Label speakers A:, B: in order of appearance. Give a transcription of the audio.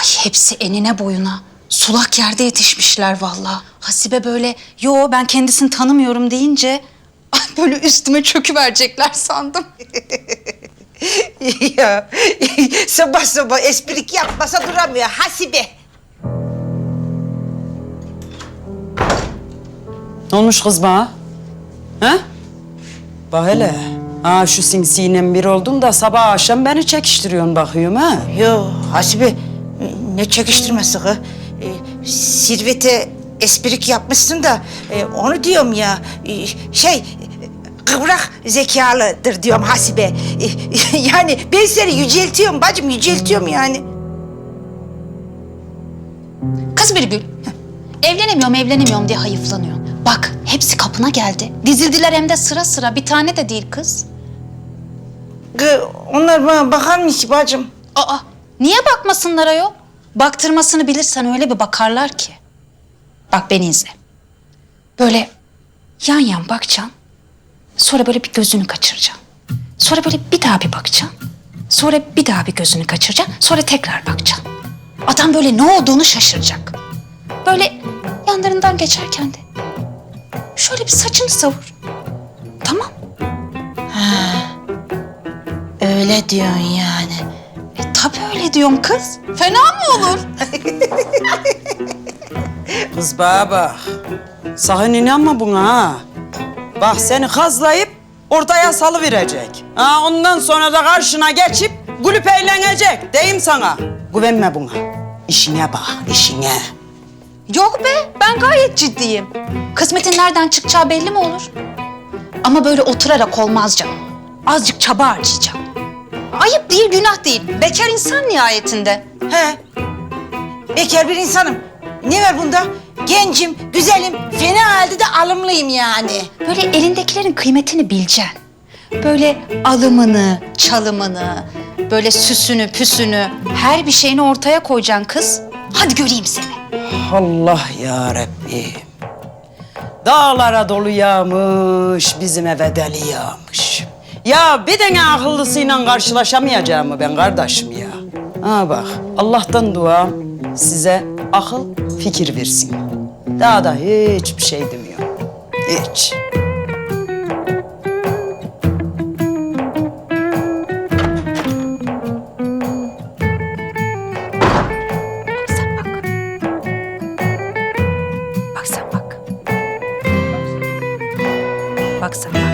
A: Ay hepsi enine boyuna. Sulak yerde yetişmişler vallahi. Hasibe böyle yo ben kendisini tanımıyorum deyince ay böyle üstüme çöküverecekler sandım.
B: ya sabah sabah esprik yapmasa duramıyor Hasibe.
C: Ne olmuş kız bana? Ha? Bak hele. Ha şu sinsinin bir oldun da sabah akşam beni çekiştiriyorsun bakıyorum ha.
B: Yo Hasibe ne çekiştirmesi kız? Ee, Sirvete esprik yapmışsın da e, onu diyorum ya. e, şey kıvrak zekalıdır diyorum Hasibe. E, yani ben seni yüceltiyorum bacım yüceltiyorum yani.
A: Kız Birgül, evlenemiyorum evlenemiyorum diye hayıflanıyor. Bak hepsi kapına geldi. Dizildiler hem de sıra sıra bir tane de değil kız.
B: Kız, onlar bana bakar mı ki bacım?
A: Aa niye bakmasınlar ayol? Baktırmasını bilirsen öyle bir bakarlar ki. Bak beni izle. Böyle yan yan bakacaksın. Sonra böyle bir gözünü kaçıracaksın. Sonra böyle bir daha bir bakacaksın. Sonra bir daha bir gözünü kaçıracaksın. Sonra tekrar bakacaksın. Adam böyle ne olduğunu şaşıracak. Böyle yanlarından geçerken de şöyle bir saçını savur. Tamam.
B: Öyle diyorsun yani.
A: Tabii öyle diyorum kız. Fena mı olur?
C: Kız bana bak. Sakın inanma buna ha. Bak seni kazlayıp ortaya salıverecek. Ha, ondan sonra da karşına geçip gülüp eğlenecek. Deyim sana. Güvenme buna. İşine bak, işine.
A: Yok be, ben gayet ciddiyim. Kısmetin nereden çıkacağı belli mi olur? Ama böyle oturarak olmaz canım. Azıcık çaba harcayacağım. Ayıp değil, günah değil. Bekar insan nihayetinde.
B: He. Bekar bir insanım. Ne var bunda? Gencim, güzelim, fena halde de alımlıyım yani.
A: Böyle elindekilerin kıymetini bileceksin. Böyle alımını, çalımını, böyle süsünü, püsünü, her bir şeyini ortaya koyacaksın kız. Hadi göreyim seni.
C: Allah ya Rabbi. Dağlara dolu yağmış, bizim eve deli yağmış. Ya bir tane akıllısıyla karşılaşamayacağımı ben kardeşim ya. Ha bak, Allah'tan dua size akıl fikir versin. Daha da hiçbir şey demiyor. Hiç. Sen bak. Bak bak. Bak bak.